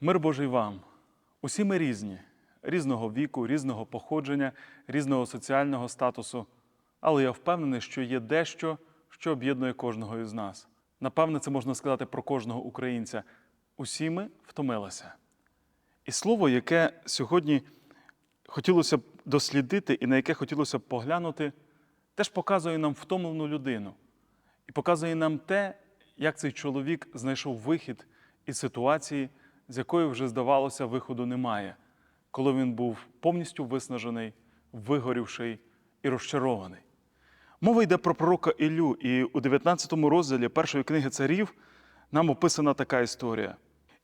Мир Божий вам. Усі ми різні, різного віку, різного походження, різного соціального статусу. Але я впевнений, що є дещо, що об'єднує кожного із нас. Напевне, це можна сказати про кожного українця. Усі ми втомилися. І слово, яке сьогодні хотілося б дослідити і на яке хотілося б поглянути, теж показує нам втомлену людину і показує нам те, як цей чоловік знайшов вихід із ситуації, з якої вже здавалося, виходу немає, коли він був повністю виснажений, вигорівший і розчарований. Мова йде про пророка Ілю, і у 19 розділі першої книги царів нам описана така історія.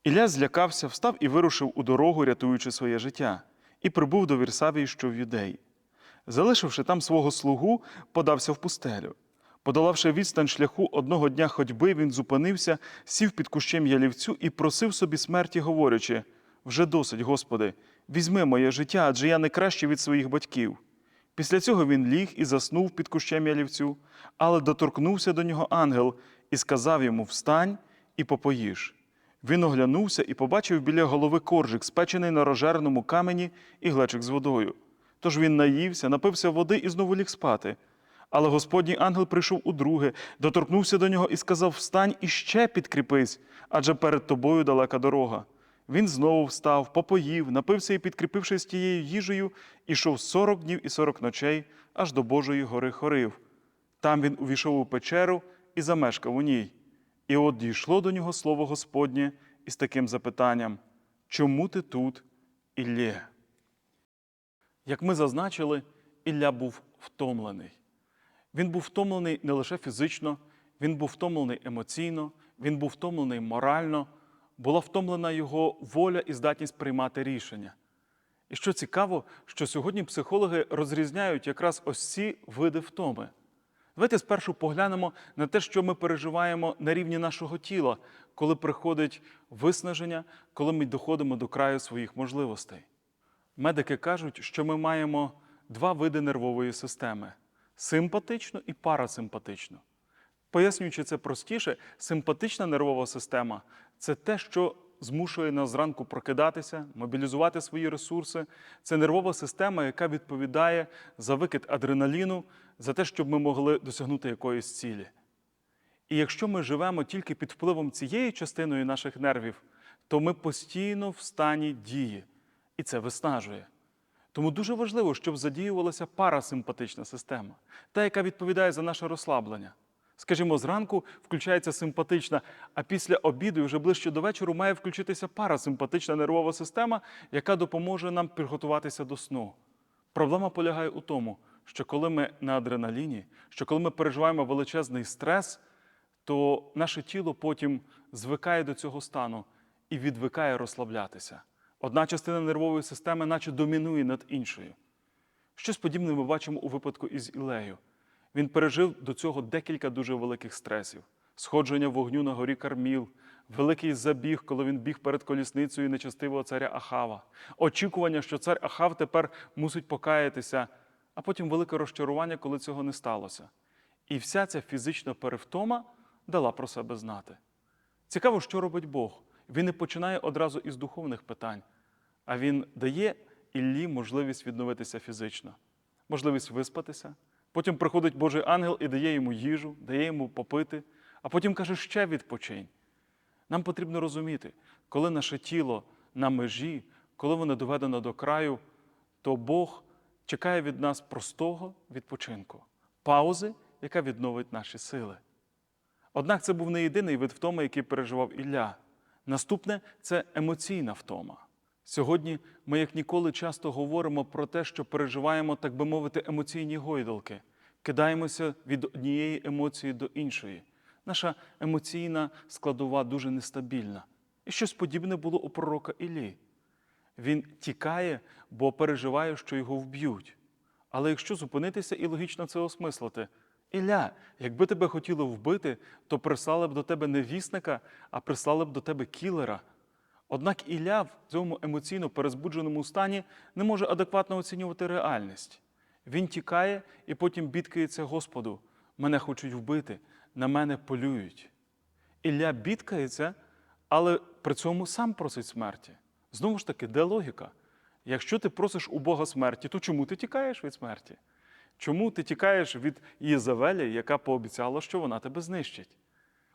Ілля злякався, встав і вирушив у дорогу, рятуючи своє життя, і прибув до Вірсавії, що в юдеї. Залишивши там свого слугу, подався в пустелю. Подолавши відстань шляху одного дня ходьби, він зупинився, сів під кущем ялівцю і просив собі смерті, говорячи: вже досить, Господи, візьми моє життя, адже я не кращий від своїх батьків. Після цього він ліг і заснув під кущем ялівцю, але доторкнувся до нього ангел і сказав йому: Встань і попоїж. Він оглянувся і побачив біля голови коржик, спечений на рожерному камені і глечик з водою. Тож він наївся, напився води і знову ліг спати. Але Господній ангел прийшов удруге, доторкнувся до нього і сказав: Встань і ще підкріпись, адже перед тобою далека дорога. Він знову встав, попоїв, напився і, підкріпившись тією їжею, ішов сорок днів і сорок ночей аж до Божої гори Хорив. Там він увійшов у печеру і замешкав у ній. І от дійшло до нього слово Господнє із таким запитанням: Чому ти тут, Іллє? Як ми зазначили, Ілля був втомлений. Він був втомлений не лише фізично, він був втомлений емоційно, він був втомлений морально, була втомлена його воля і здатність приймати рішення. І що цікаво, що сьогодні психологи розрізняють якраз ось ці види втоми. Давайте спершу поглянемо на те, що ми переживаємо на рівні нашого тіла, коли приходить виснаження, коли ми доходимо до краю своїх можливостей. Медики кажуть, що ми маємо два види нервової системи симпатичну і парасимпатичну. Пояснюючи це простіше, симпатична нервова система це те, що змушує нас зранку прокидатися, мобілізувати свої ресурси. Це нервова система, яка відповідає за викид адреналіну, за те, щоб ми могли досягнути якоїсь цілі. І якщо ми живемо тільки під впливом цієї частиною наших нервів, то ми постійно в стані дії, і це виснажує. Тому дуже важливо, щоб задіювалася парасимпатична система, та, яка відповідає за наше розслаблення. Скажімо, зранку включається симпатична, а після обіду і вже ближче до вечора має включитися парасимпатична нервова система, яка допоможе нам підготуватися до сну. Проблема полягає у тому, що коли ми на адреналіні, що коли ми переживаємо величезний стрес, то наше тіло потім звикає до цього стану і відвикає розслаблятися. Одна частина нервової системи, наче домінує над іншою. Щось подібне ми бачимо у випадку із Ілею. Він пережив до цього декілька дуже великих стресів: сходження вогню на горі Карміл, великий забіг, коли він біг перед колісницею нечестивого царя Ахава, очікування, що цар Ахав тепер мусить покаятися, а потім велике розчарування, коли цього не сталося. І вся ця фізична перевтома дала про себе знати. Цікаво, що робить Бог. Він не починає одразу із духовних питань, а він дає Іллі можливість відновитися фізично, можливість виспатися. Потім приходить Божий ангел і дає йому їжу, дає йому попити, а потім каже, ще відпочинь. Нам потрібно розуміти, коли наше тіло на межі, коли воно доведено до краю, то Бог чекає від нас простого відпочинку, паузи, яка відновить наші сили. Однак це був не єдиний вид втоми, який переживав Ілля. Наступне це емоційна втома. Сьогодні ми, як ніколи, часто говоримо про те, що переживаємо, так би мовити, емоційні гойдалки, кидаємося від однієї емоції до іншої. Наша емоційна складова дуже нестабільна. І щось подібне було у пророка Іллі. Він тікає, бо переживає, що його вб'ють. Але якщо зупинитися і логічно це осмислити, Ілля, якби тебе хотіли вбити, то прислали б до тебе не вісника, а прислали б до тебе кілера. Однак Ілля в цьому емоційно перезбудженому стані не може адекватно оцінювати реальність. Він тікає і потім бідкається Господу. Мене хочуть вбити, на мене полюють. Ілля бідкається, але при цьому сам просить смерті. Знову ж таки, де логіка? Якщо ти просиш у Бога смерті, то чому ти тікаєш від смерті? Чому ти тікаєш від Єзавелі, яка пообіцяла, що вона тебе знищить?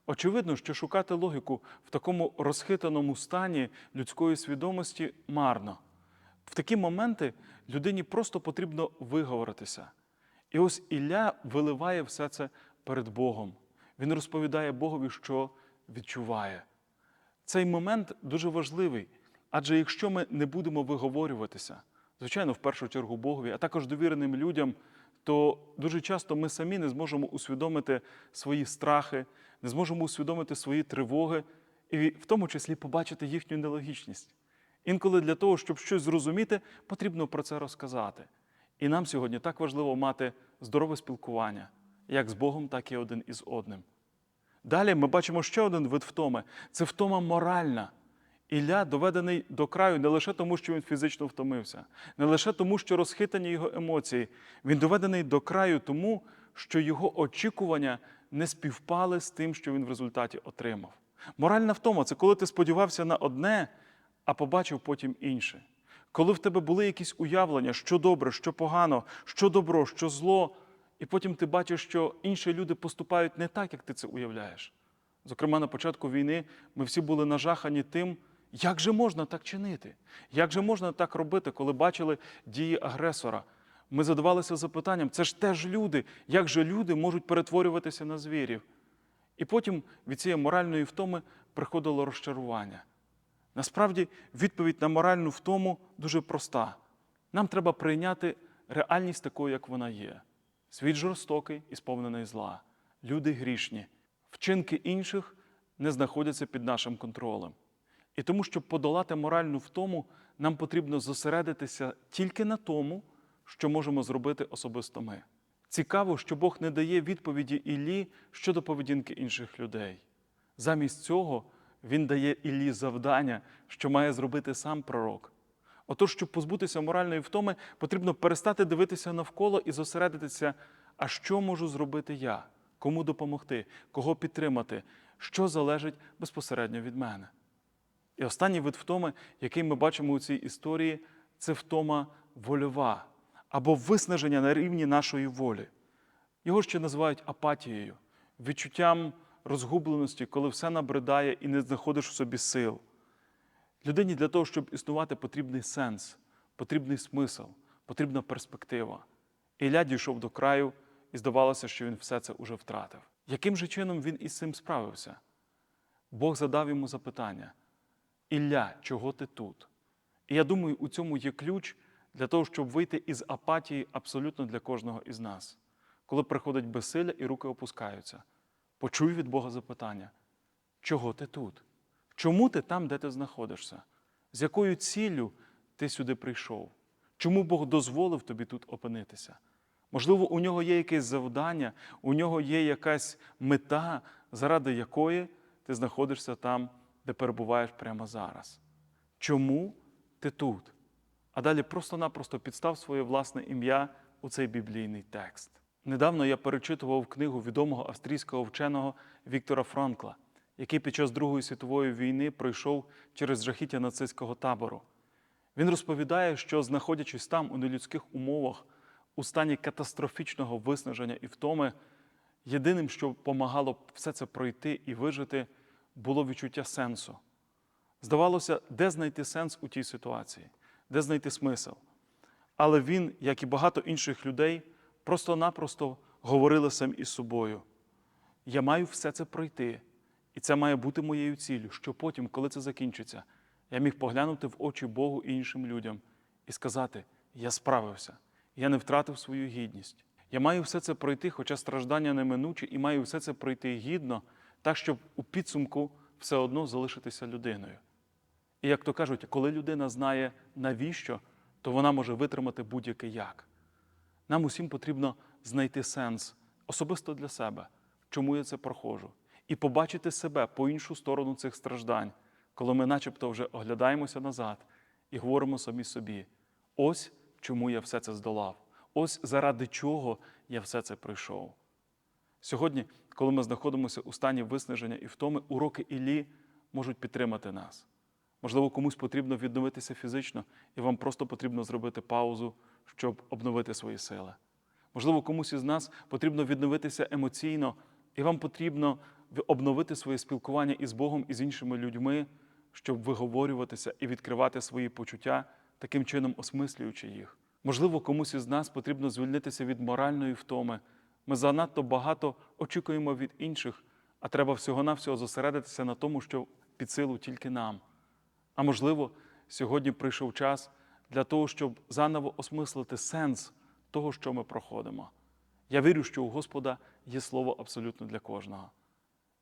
Очевидно, що шукати логіку в такому розхитаному стані людської свідомості марно. В такі моменти людині просто потрібно виговоритися. І ось Ілля виливає все це перед Богом. Він розповідає Богові, що відчуває. Цей момент дуже важливий, адже якщо ми не будемо виговорюватися, звичайно, в першу чергу Богові, а також довіреним людям, то дуже часто ми самі не зможемо усвідомити свої страхи, не зможемо усвідомити свої тривоги і в тому числі побачити їхню нелогічність. Інколи для того, щоб щось зрозуміти, потрібно про це розказати. І нам сьогодні так важливо мати здорове спілкування, як з Богом, так і один із одним. Далі ми бачимо ще один вид втоми це втома моральна. Ілля доведений до краю не лише тому, що він фізично втомився, не лише тому, що розхитані його емоції. Він доведений до краю тому, що його очікування не співпали з тим, що він в результаті отримав. Моральна втома це коли ти сподівався на одне, а побачив потім інше. Коли в тебе були якісь уявлення, що добре, що погано, що добро, що зло, і потім ти бачиш, що інші люди поступають не так, як ти це уявляєш. Зокрема, на початку війни ми всі були нажахані тим, як же можна так чинити, як же можна так робити, коли бачили дії агресора. Ми задавалися запитанням: це ж теж люди, як же люди можуть перетворюватися на звірів? І потім від цієї моральної втоми приходило розчарування. Насправді, відповідь на моральну втому дуже проста. Нам треба прийняти реальність такою, як вона є. Світ жорстокий і сповнений зла. Люди грішні. Вчинки інших не знаходяться під нашим контролем. І тому, щоб подолати моральну втому, нам потрібно зосередитися тільки на тому, що можемо зробити особисто ми. Цікаво, що Бог не дає відповіді Іллі щодо поведінки інших людей. Замість цього він дає Іллі завдання, що має зробити сам пророк. Отож, щоб позбутися моральної втоми, потрібно перестати дивитися навколо і зосередитися, а що можу зробити я, кому допомогти, кого підтримати, що залежить безпосередньо від мене. І останній вид втоми, який ми бачимо у цій історії, це втома вольова або виснаження на рівні нашої волі. Його ще називають апатією, відчуттям розгубленості, коли все набридає і не знаходиш в собі сил. Людині для того, щоб існувати, потрібний сенс, потрібний смисл, потрібна перспектива. Ілля дійшов до краю, і здавалося, що він все це уже втратив. Яким же чином він із цим справився? Бог задав йому запитання: Ілля, чого ти тут? І я думаю, у цьому є ключ для того, щоб вийти із апатії абсолютно для кожного із нас. Коли приходить безсилля і руки опускаються, почуй від Бога запитання: чого ти тут? Чому ти там, де ти знаходишся? З якою ціллю ти сюди прийшов? Чому Бог дозволив тобі тут опинитися? Можливо, у нього є якесь завдання, у нього є якась мета, заради якої ти знаходишся там, де перебуваєш прямо зараз. Чому ти тут? А далі просто-напросто підстав своє власне ім'я у цей біблійний текст. Недавно я перечитував книгу відомого австрійського вченого Віктора Франкла, який під час Другої світової війни пройшов через жахіття нацистського табору. Він розповідає, що, знаходячись там у нелюдських умовах, у стані катастрофічного виснаження і втоми, єдиним, що допомагало все це пройти і вижити, було відчуття сенсу. Здавалося, де знайти сенс у тій ситуації, де знайти смисл. Але він, як і багато інших людей, просто-напросто говорили сам із собою: я маю все це пройти, і це має бути моєю ціллю, що потім, коли це закінчиться, я міг поглянути в очі Богу і іншим людям і сказати: я справився, я не втратив свою гідність. Я маю все це пройти, хоча страждання неминучі, і маю все це пройти гідно, так, щоб у підсумку все одно залишитися людиною. І як то кажуть, коли людина знає навіщо, то вона може витримати будь-який як. Нам усім потрібно знайти сенс особисто для себе, чому я це проходжу, і побачити себе по іншу сторону цих страждань, коли ми начебто вже оглядаємося назад і говоримо самі собі: ось чому я все це здолав, ось заради чого я все це пройшов. Сьогодні, коли ми знаходимося у стані виснаження і втоми, уроки Іллі можуть підтримати нас. Можливо, комусь потрібно відновитися фізично, і вам просто потрібно зробити паузу, щоб обновити свої сили. Можливо, комусь із нас потрібно відновитися емоційно, і вам потрібно обновити своє спілкування із Богом і з іншими людьми, щоб виговорюватися і відкривати свої почуття, таким чином осмислюючи їх. Можливо, комусь із нас потрібно звільнитися від моральної втоми. Ми занадто багато очікуємо від інших, а треба всього-навсього зосередитися на тому, що під силу тільки нам. А можливо, сьогодні прийшов час для того, щоб заново осмислити сенс того, що ми проходимо. Я вірю, що у Господа є слово абсолютно для кожного.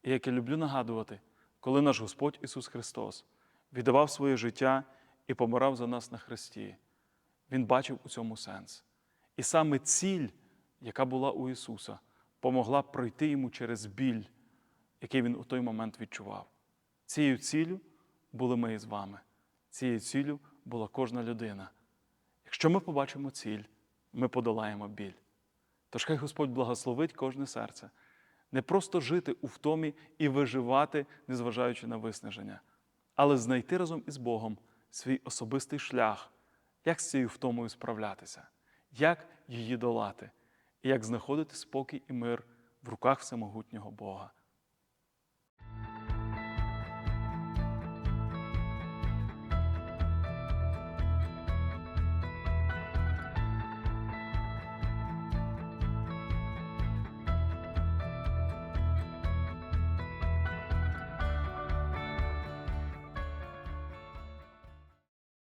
І як я люблю нагадувати, коли наш Господь Ісус Христос віддавав своє життя і помирав за нас на Христі, Він бачив у цьому сенс. І саме ціль, яка була у Ісуса, помогла пройти йому через біль, який він у той момент відчував. Цією ціллю були ми із вами. Цією ціллю була кожна людина. Якщо ми побачимо ціль, ми подолаємо біль. Тож хай Господь благословить кожне серце, не просто жити у втомі і виживати, незважаючи на виснаження, але знайти разом із Богом свій особистий шлях, як з цією втомою справлятися, як її долати, і як знаходити спокій і мир в руках всемогутнього Бога.